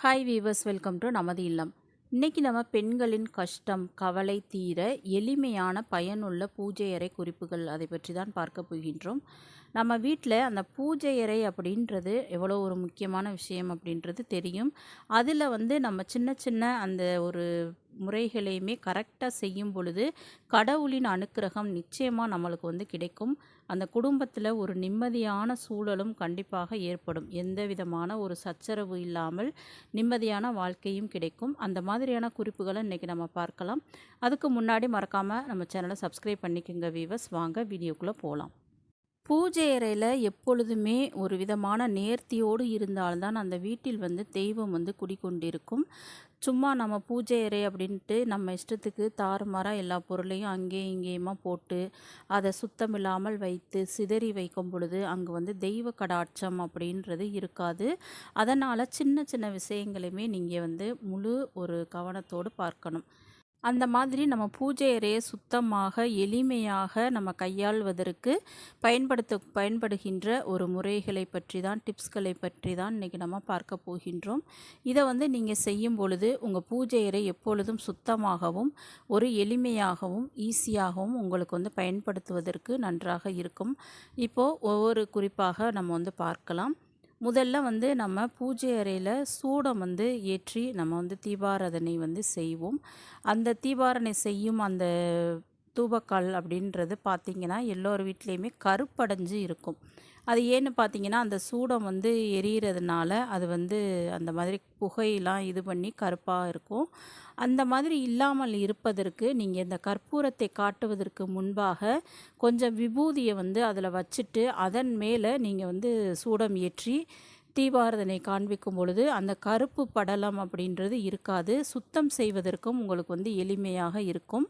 Hi viewers welcome to நமது இல்லம். இன்னைக்கு நம்ம பெண்களின் கஷ்டம் கவலை தீர எளிமையான பயனுள்ள பூஜை அறை குறிப்புகள் அதை பற்றி தான் பார்க்க போகின்றோம். நம்ம வீட்டில் அந்த பூஜை அறை அப்படின்றது எவ்வளோ ஒரு முக்கியமான விஷயம் அப்படின்றது தெரியும். அதில் வந்து நம்ம சின்ன சின்ன அந்த ஒரு முறைகளையுமே கரெக்டாக செய்யும் பொழுது கடவுளின் அனுக்கிரகம் நிச்சயமாக நம்மளுக்கு வந்து கிடைக்கும். அந்த குடும்பத்தில் ஒரு நிம்மதியான சூழலும் கண்டிப்பாக ஏற்படும். எந்த விதமான ஒரு சச்சரவு இல்லாமல் நிம்மதியான வாழ்க்கையும் கிடைக்கும். அந்த மாதிரியான குறிப்புகளை இன்றைக்கி நம்ம பார்க்கலாம். அதுக்கு முன்னாடி மறக்காமல் நம்ம சேனலை சப்ஸ்கிரைப் பண்ணிக்கோங்க வீவர்ஸ் வாங்க வீடியோக்குள்ளே போகலாம் பூஜை அறையில் எப்பொழுதுமே ஒரு விதமான நேர்த்தியோடு இருந்தால்தான் அந்த வீட்டில் வந்து தெய்வம் வந்து குடிக்கொண்டிருக்கும் சும்மா நம்ம பூஜை அறை அப்படின்ட்டு நம்ம இஷ்டத்துக்கு தாறுமாறாக எல்லா பொருளையும் அங்கேயும் இங்கேயுமா போட்டு அதை சுத்தம் இல்லாமல் வைத்து சிதறி வைக்கும் பொழுது அங்கே வந்து தெய்வ கடாட்சம் அப்படின்றது இருக்காது. அதனால் சின்ன சின்ன விஷயங்களையுமே நீங்கள் வந்து முழு ஒரு கவனத்தோடு பார்க்கணும். அந்த மாதிரி நம்ம பூஜை அறையை சுத்தமாக எளிமையாக நம்ம கையாள்வதற்கு பயன்படுத்த பயன்படுகின்ற ஒரு முறைகளை பற்றி தான் டிப்ஸ்களை பற்றி தான் இன்றைக்கி நம்ம பார்க்க போகின்றோம். இதை வந்து நீங்கள் செய்யும் பொழுது உங்கள் பூஜை அறை எப்பொழுதும் சுத்தமாகவும் ஒரு எளிமையாகவும் ஈஸியாகவும் உங்களுக்கு வந்து பயன்படுத்துவதற்கு நன்றாக இருக்கும். இப்போது ஒவ்வொரு குறிப்பாக நம்ம வந்து பார்க்கலாம். முதல்ல வந்து நம்ம பூஜை அறையில் சூடம் வந்து ஏற்றி நம்ம வந்து தீபாராதனை வந்து செய்வோம். அந்த தீபாரணை செய்யும் அந்த தூபக்கால் அப்படின்றது பார்த்திங்கன்னா எல்லோரு வீட்லேயுமே கருப்படைஞ்சு இருக்கும். அது ஏன்னு பார்த்தீங்கன்னா அந்த சூடம் வந்து எரியறதுனால அது வந்து அந்த மாதிரி புகையெல்லாம் இது பண்ணி கருப்பாக இருக்கும். அந்த மாதிரி இல்லாமல் இருப்பதற்கு நீங்கள் இந்த கற்பூரத்தை காட்டுவதற்கு முன்பாக கொஞ்சம் விபூதியை வந்து அதில் வச்சுட்டு அதன் மேலே நீங்கள் வந்து சூடம் ஏற்றி தீபாரதனை காண்பிக்கும் பொழுது அந்த கருப்பு படலம் அப்படின்றது இருக்காது. சுத்தம் செய்வதற்கும் உங்களுக்கு வந்து எளிமையாக இருக்கும்.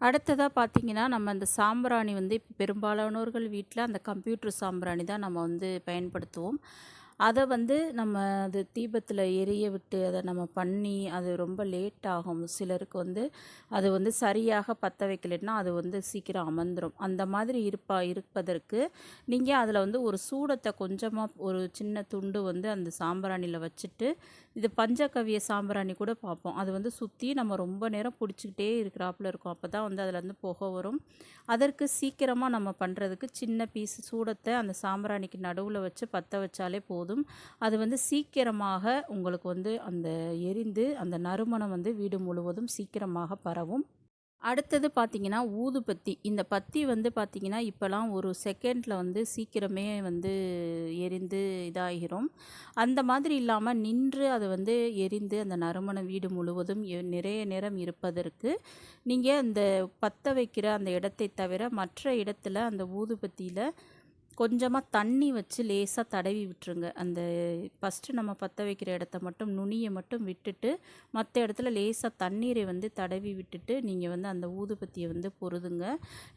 அடுத்ததாக பார்த்தீங்கன்னா நம்ம அந்த சாம்பிராணி வந்து இப்போ பெரும்பாலானோர்கள் வீட்டில் அந்த கம்ப்யூட்டர் சாம்பிராணி தான் நம்ம வந்து பயன்படுத்துவோம். அதை வந்து நம்ம அது தீபத்தில் எரிய விட்டு அதை நம்ம பண்ணி அது ரொம்ப லேட் ஆகும். சிலருக்கு வந்து அது வந்து சரியாக பற்ற வைக்கலைன்னா அது வந்து சீக்கிரம் அமர்ந்துடும் அந்த மாதிரி இருப்பா இருப்பதற்கு நீங்கள் அதில் வந்து ஒரு சூடத்தை கொஞ்சமாக ஒரு சின்ன துண்டு வந்து அந்த சாம்பிராணியில் வச்சுட்டு இது பஞ்சகவிய சாம்பிராணி கூட பார்ப்போம். அது வந்து சுற்றி நம்ம ரொம்ப நேரம் பிடிச்சிக்கிட்டே இருக்கிறாப்புல இருக்கும். அப்போ தான் வந்து அதில் வந்து புகை வரும். அதற்கு சீக்கிரமாக நம்ம பண்ணுறதுக்கு சின்ன பீஸ் சூடத்தை அந்த சாம்பிராணிக்கு நடுவில் வச்சு பற்ற வச்சாலே போதும். அது வந்து சீக்கிரமாக உங்களுக்கு வந்து அந்த எரிந்து அந்த நறுமணம் வந்து வீடு முழுவதும் சீக்கிரமாக பரவும். அடுத்தது பார்த்திங்கன்னா ஊதுபத்தி. இந்த பத்தி வந்து பார்த்திங்கன்னா இப்போலாம் ஒரு செகண்டில் வந்து சீக்கிரமே வந்து எரிந்து இதாகிரும். அந்த மாதிரி இல்லாமல் நின்று அது வந்து எரிந்து அந்த நறுமணம் வீடு முழுவதும் நிறைய நேரம் இருப்பதற்கு நீங்கள் அந்த பற்ற வைக்கிற அந்த இடத்தை தவிர மற்ற இடத்துல அந்த ஊதுபத்தியில் கொஞ்சமாக தண்ணி வச்சு லேசாக தடவி விட்டுருங்க. அந்த ஃபஸ்ட்டு நம்ம பற்ற வைக்கிற இடத்த மட்டும் நுனியை மட்டும் விட்டுட்டு மற்ற இடத்துல லேசாக தண்ணீரை வந்து தடவி விட்டுட்டு நீங்கள் வந்து அந்த ஊதுபத்தியை வந்து பொருதுங்க.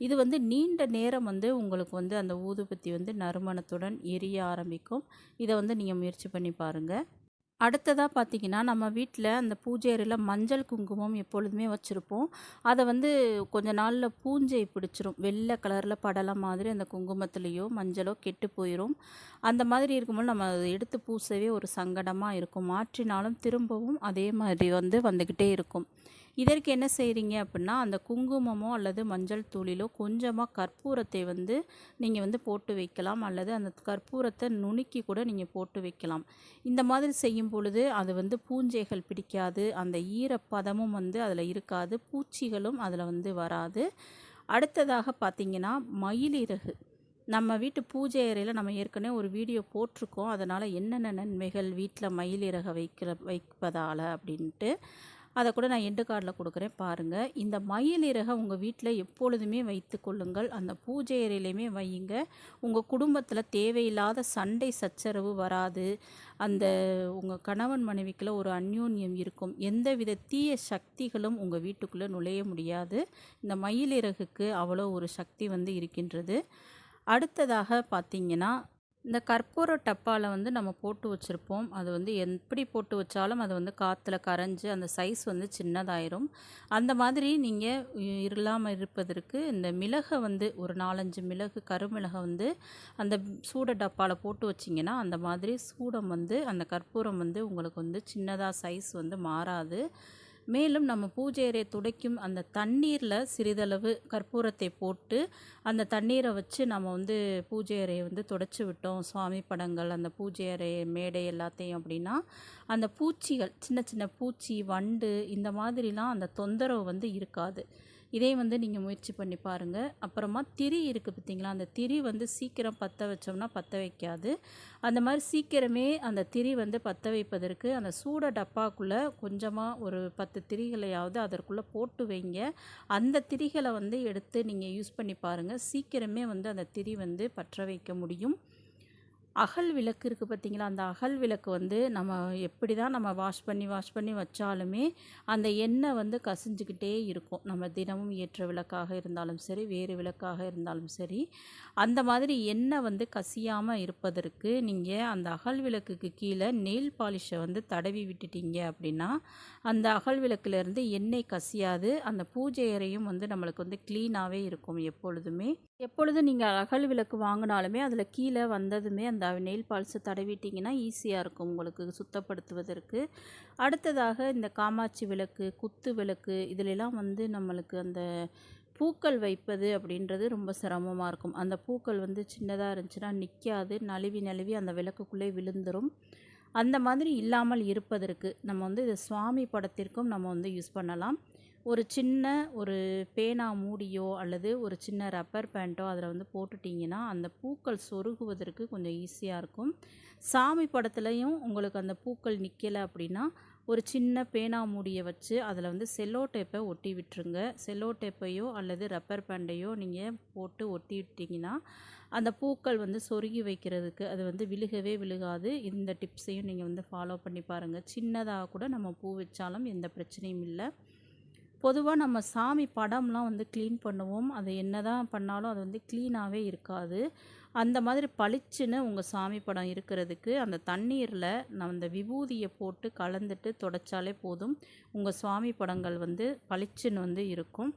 இது வந்து நீண்ட நேரம் வந்து உங்களுக்கு வந்து அந்த ஊதுபத்தி வந்து நறுமணத்துடன் எரிய ஆரம்பிக்கும். இதை வந்து நீங்கள் முயற்சி பண்ணி பாருங்கள் அடுத்ததாக பார்த்திங்கன்னா நம்ம வீட்டில் அந்த பூஜை அறையில் மஞ்சள் குங்குமம் எப்பொழுதுமே வச்சுருப்போம். அதை வந்து கொஞ்ச நாளில் பூஞ்சை பிடிச்சிரும். வெள்ளை கலரில் படலம் மாதிரி அந்த குங்குமத்துலேயோ மஞ்சளோ கெட்டு போயிடும் அந்த மாதிரி இருக்கும்போது நம்ம அதை எடுத்து பூசவே ஒரு சங்கடமாக இருக்கும். மாற்றினாலும் திரும்பவும் அதே மாதிரி வந்து வந்துக்கிட்டே இருக்கும். இதற்கு என்ன செய்கிறீங்க அப்படின்னா அந்த குங்குமமோ அல்லது மஞ்சள் தூளிலோ கொஞ்சமாக கற்பூரத்தை வந்து நீங்கள் வந்து போட்டு வைக்கலாம். அல்லது அந்த கற்பூரத்தை நுணுக்கி கூட நீங்கள் போட்டு வைக்கலாம். இந்த மாதிரி செய்யும் பொழுது அது வந்து பூஞ்சைகள் பிடிக்காது. அந்த ஈரப்பதமும் வந்து அதில் இருக்காது. பூச்சிகளும் அதில் வந்து வராது. அடுத்ததாக பார்த்திங்கன்னா மயிலிறகு. நம்ம வீட்டு பூஜை அறையில் நம்ம ஏற்கனவே ஒரு வீடியோ போட்டிருக்கோம். அதனால் என்னென்ன நன்மைகள் வீட்டில் மயிலிறகை வைக்கிற வைப்பதால் அப்படின்ட்டு. அதை கூட நான் எண்டு கார்டில் கொடுக்குறேன். பாருங்கள் இந்த மயில் இறகை உங்கள் வீட்டில் எப்பொழுதுமே வைத்து கொள்ளுங்கள். அந்த பூஜை அறையிலையுமே வையுங்க. உங்கள் குடும்பத்தில் தேவையில்லாத சண்டை சச்சரவு வராது. அந்த உங்கள் கணவன் மனைவிக்குள்ள ஒரு அந்யோன்யம் இருக்கும். எந்த வித தீய சக்திகளும் உங்கள் வீட்டுக்குள்ளே நுழைய முடியாது. இந்த மயில் இறகுக்கு அவ்வளோ ஒரு சக்தி வந்து இருக்கின்றது. அடுத்ததாக பார்த்திங்கன்னா இந்த கற்பூர டப்பாவில் வந்து நம்ம போட்டு வச்சுருப்போம் அது வந்து எப்படி போட்டு வச்சாலும் அது வந்து காற்றுல கரைஞ்சி அந்த சைஸ் வந்து சின்னதாயிரும். அந்த மாதிரி நீங்கள் இல்லாமல் இருப்பதற்கு இந்த மிளகை வந்து ஒரு 4, 5 மிளகு கருமிளகை வந்து அந்த சூட டப்பாவில் போட்டு வச்சீங்கன்னா, அந்த மாதிரி சூடம் வந்து அந்த கற்பூரம் வந்து உங்களுக்கு வந்து சின்னதாக சைஸ் வந்து மாறாது. மேலும் நம்ம பூஜை துடைக்கும் அந்த தண்ணீரில் சிறிதளவு கற்பூரத்தை போட்டு, அந்த தண்ணீரை வச்சு நம்ம வந்து பூஜை அறையை வந்து துடைச்சி விட்டோம். சுவாமி படங்கள், அந்த பூஜை அறை, மேடை எல்லாத்தையும் அப்படின்னா, அந்த பூச்சிகள் சின்ன சின்ன பூச்சி, வண்டு இந்த மாதிரிலாம் அந்த தொந்தரவு வந்து இருக்காது. இதே வந்து நீங்கள் முயற்சி பண்ணி பாருங்கள் அப்புறமா திரி இருக்குது பார்த்தீங்களா, அந்த திரி வந்து சீக்கிரம் பற்ற வச்சோம்னா பற்ற வைக்காது. அந்த மாதிரி சீக்கிரமே அந்த திரி வந்து பற்ற வைப்பதற்கு அந்த சூட டப்பாக்குள்ளே கொஞ்சமாக ஒரு 10 திரிகளையாவது அதற்குள்ளே போட்டு வைங்க. அந்த திரிகளை வந்து எடுத்து நீங்கள் யூஸ் பண்ணி பாருங்கள் சீக்கிரமே வந்து அந்த திரி வந்து பற்ற வைக்க முடியும். அகல் விளக்கு இருக்கு பார்த்தீங்களா, அந்த அகல் விளக்கு வந்து நம்ம எப்படி தான் நம்ம வாஷ் பண்ணி வாஷ் பண்ணி வச்சாலுமே, அந்த எண்ணெய் வந்து கசிஞ்சுக்கிட்டே இருக்கும். நம்ம தினமும் ஏற்ற விளக்காக இருந்தாலும் சரி, வேறு விளக்காக இருந்தாலும் சரி. அந்த மாதிரி எண்ணெய் வந்து கசியாமல் இருப்பதற்கு நீங்கள் அந்த அகல் விளக்குக்கு கீழே நெயில் பாலிஷை வந்து தடவி விட்டுட்டீங்க அப்படின்னா, அந்த அகல் விளக்குலேருந்து எண்ணெய் கசியாது. அந்த பூஜை அறையும் வந்து நம்மளுக்கு வந்து க்ளீனாகவே இருக்கும் எப்பொழுதுமே. எப்பொழுது நீங்கள் அகல் விளக்கு வாங்கினாலுமே அதில் கீழே வந்ததுமே அந்த நெயில் பால்ஸை தடவிட்டிங்கன்னா ஈஸியாக இருக்கும் உங்களுக்கு சுத்தப்படுத்துவதற்கு. அடுத்ததாக இந்த காமாட்சி விளக்கு, குத்து விளக்கு இதிலெல்லாம் வந்து நம்மளுக்கு அந்த பூக்கள் வைப்பது அப்படின்றது ரொம்ப சிரமமாக இருக்கும். அந்த பூக்கள் வந்து சின்னதாக இருந்துச்சுன்னா நிற்காது நழுவி நழுவி அந்த விளக்குக்குள்ளே விழுந்துரும். அந்த மாதிரி இல்லாமல் இருப்பதற்கு, நம்ம வந்து இது சுவாமி படத்திற்கும் நம்ம வந்து யூஸ் பண்ணலாம். ஒரு சின்ன ஒரு பேனா மூடியோ, அல்லது ஒரு சின்ன ரப்பர் பேண்ட்டோ அதில் வந்து போட்டுட்டிங்கன்னா அந்த பூக்கள் சொருகுவதற்கு கொஞ்சம் ஈஸியாக இருக்கும். சாமி படத்துலையும் உங்களுக்கு அந்த பூக்கள் நிற்கலை அப்படின்னா, ஒரு சின்ன பேனா மூடியை வச்சு அதில் வந்து செல்லோ டேப்பை ஒட்டி விட்டுருங்க. செல்லோ டேப்பையோ அல்லது ரப்பர் பேண்டையோ நீங்கள் போட்டு ஒட்டி விட்டீங்கன்னா, அந்த பூக்கள் வந்து சொருகி வைக்கிறதுக்கு அது வந்து விழுகவே விழுகாது. இந்த டிப்ஸையும் நீங்கள் வந்து ஃபாலோ பண்ணி பாருங்கள் சின்னதாக கூட நம்ம பூ வச்சாலும் எந்த பிரச்சனையும் இல்லை பொதுவாக நம்ம சாமி படம்லாம் வந்து க்ளீன் பண்ணுவோம். அது என்னதான் பண்ணாலும் அது வந்து க்ளீனாகவே இருக்காது. அந்த மாதிரி பளிச்சுன்னு உங்கள் சாமி படம் இருக்கிறதுக்கு, அந்த தண்ணீரில் நான் அந்த விபூதியை போட்டு கலந்துட்டு தொடச்சாலே போதும். உங்கள் சுவாமி படங்கள் வந்து பளிச்சுன்னு வந்து இருக்கும்.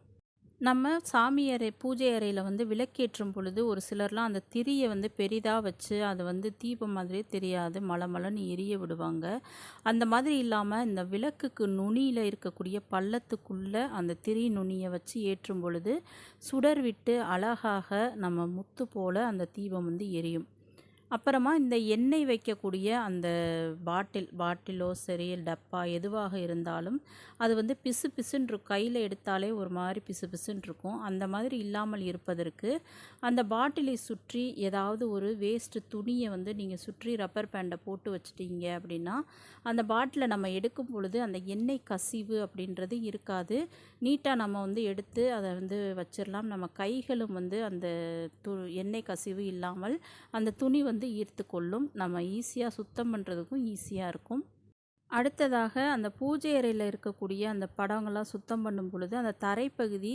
நம்ம சாமி அறை பூஜை அறையில் வந்து விளக்கேற்றும் பொழுது ஒரு சிலர்லாம் அந்த திரியை வந்து பெரிதாக வச்சு, அது வந்து தீபம் மாதிரியே தெரியாது. மலமலன்னு எரிய விடுவாங்க. அந்த மாதிரி இல்லாமல் இந்த விளக்குக்கு நுனியில் இருக்கக்கூடிய பள்ளத்துக்குள்ளே அந்த திரி நுனியை வச்சு ஏற்றும் பொழுது, சுடர் விட்டு அழகாக நம்ம முத்து போல் அந்த தீபம் வந்து எரியும். அப்புறமா இந்த எண்ணெய் வைக்கக்கூடிய அந்த பாட்டில் பாட்டிலோ சரி, டப்பா எதுவாக இருந்தாலும், அது வந்து பிசு பிசுன்னு இருக்கும். கையில் எடுத்தாலே ஒரு மாதிரி பிசு பிசுன்னு இருக்கும். அந்த மாதிரி இல்லாமல் இருப்பதற்கு, அந்த பாட்டிலை சுற்றி ஏதாவது ஒரு வேஸ்ட் துணியை வந்து நீங்கள் சுற்றி ரப்பர் பேண்டை போட்டு வச்சுட்டீங்க அப்படின்னா, அந்த பாட்டிலை நம்ம எடுக்கும் பொழுது அந்த எண்ணெய் கசிவு அப்படின்றது இருக்காது. நீட்டாக நம்ம வந்து எடுத்து அதை வந்து வச்சிடலாம் நம்ம கைகளும் வந்து அந்த து எண்ணெய் கசிவு இல்லாமல் அந்த துணி வந்து வந்து ஈர்த்து கொள்ளும் நம்ம ஈஸியாக சுத்தம் பண்ணுறதுக்கும் ஈஸியாக இருக்கும். அடுத்ததாக அந்த பூஜை அறையில் இருக்கக்கூடிய அந்த படங்கள்லாம் சுத்தம் பண்ணும் பொழுது, அந்த தரைப்பகுதி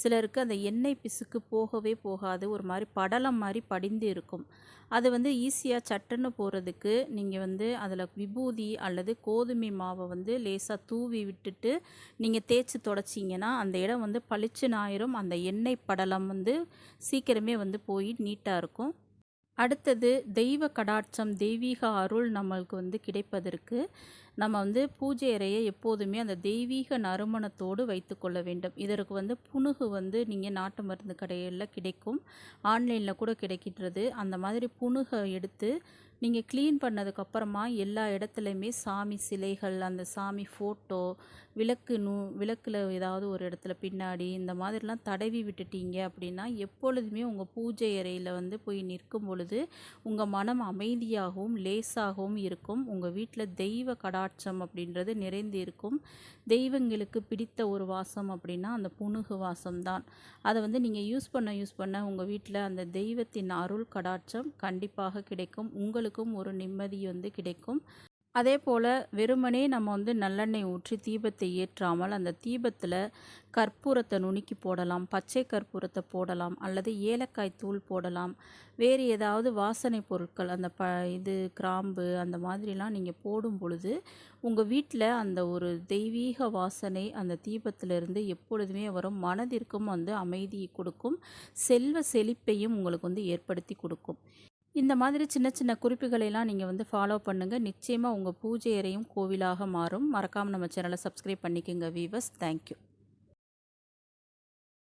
சிலருக்கு அந்த எண்ணெய் பிசுக்கு போகவே போகாது. ஒரு மாதிரி படலம் மாதிரி படிந்து இருக்கும். அது வந்து ஈஸியாக சட்டுன்னு போகிறதுக்கு நீங்கள் வந்து அதில் விபூதி அல்லது கோதுமை மாவை வந்து லேசாக தூவி விட்டுட்டு, நீங்கள் தேய்ச்சி தொடச்சிங்கன்னா அந்த இடம் வந்து பளிச்சுன்னு ஆயிரும். அந்த எண்ணெய் படலம் வந்து சீக்கிரமே வந்து போய் நீட்டாக இருக்கும். அடுத்தது தெய்வ கடாட்சம், தெய்வீக அருள் நம்மளுக்கு வந்து கிடைப்பதற்கு, நம்ம வந்து பூஜை அறையை எப்போதுமே அந்த தெய்வீக நறுமணத்தோடு வைத்துக்கொள்ள வேண்டும். இதற்கு வந்து புணுகு வந்து நீங்கள் நாட்டு மருந்து கடையில் கிடைக்கும். ஆன்லைனில் கூட கிடைக்கின்றது. அந்த மாதிரி புணுகை எடுத்து, நீங்கள் க்ளீன் பண்ணதுக்கப்புறமா எல்லா இடத்துலையுமே சாமி சிலைகள், அந்த சாமி ஃபோட்டோ, விளக்கு நூ விளக்கில் ஏதாவது ஒரு இடத்துல பின்னாடி இந்த மாதிரிலாம் தடவி விட்டுட்டீங்க அப்படின்னா, எப்பொழுதுமே உங்கள் பூஜை அறையில் வந்து போய் நிற்கும் பொழுது, உங்கள் மனம் அமைதியாகவும், லேசாகவும் இருக்கும். உங்கள் வீட்டில் தெய்வ கடா கடாட்சம் அப்படின்றது நிறைந்து இருக்கும். தெய்வங்களுக்கு பிடித்த ஒரு வாசம் அப்படின்னா, அந்த புனுகு வாசம் தான். வந்து நீங்க யூஸ் பண்ண யூஸ் பண்ண உங்க வீட்டில் அந்த தெய்வத்தின் அருள் கடாட்சம் கண்டிப்பாக கிடைக்கும். உங்களுக்கும் ஒரு நிம்மதி வந்து கிடைக்கும். அதே போல் வெறுமனே நம்ம வந்து நல்லெண்ணெய் ஊற்றி தீபத்தை ஏற்றாமல் அந்த தீபத்தில் கற்பூரத்தை நுணுக்கி போடலாம் பச்சை கற்பூரத்தை போடலாம் அல்லது ஏலக்காய் தூள் போடலாம். வேறு ஏதாவது வாசனை பொருட்கள் அந்த ப இது கிராம்பு அந்த மாதிரிலாம் நீங்கள் போடும் பொழுது உங்கள் வீட்டில் அந்த ஒரு தெய்வீக வாசனை அந்த தீபத்திலிருந்து எப்பொழுதுமே வரும். மனதிற்கும் வந்து அமைதியை கொடுக்கும். செல்வ செழிப்பையும் உங்களுக்கு வந்து ஏற்படுத்தி கொடுக்கும். இந்த மாதிரி சின்ன சின்ன குறிப்புகளெல்லாம் நீங்கள் வந்து ஃபாலோ பண்ணுங்கள் நிச்சயமாக உங்கள் பூஜை அறையும் கோவிலாக மாறும். மறக்காமல் நம்ம சேனலை சப்ஸ்கிரைப் பண்ணிக்கோங்க வீவர்ஸ் தேங்க்யூ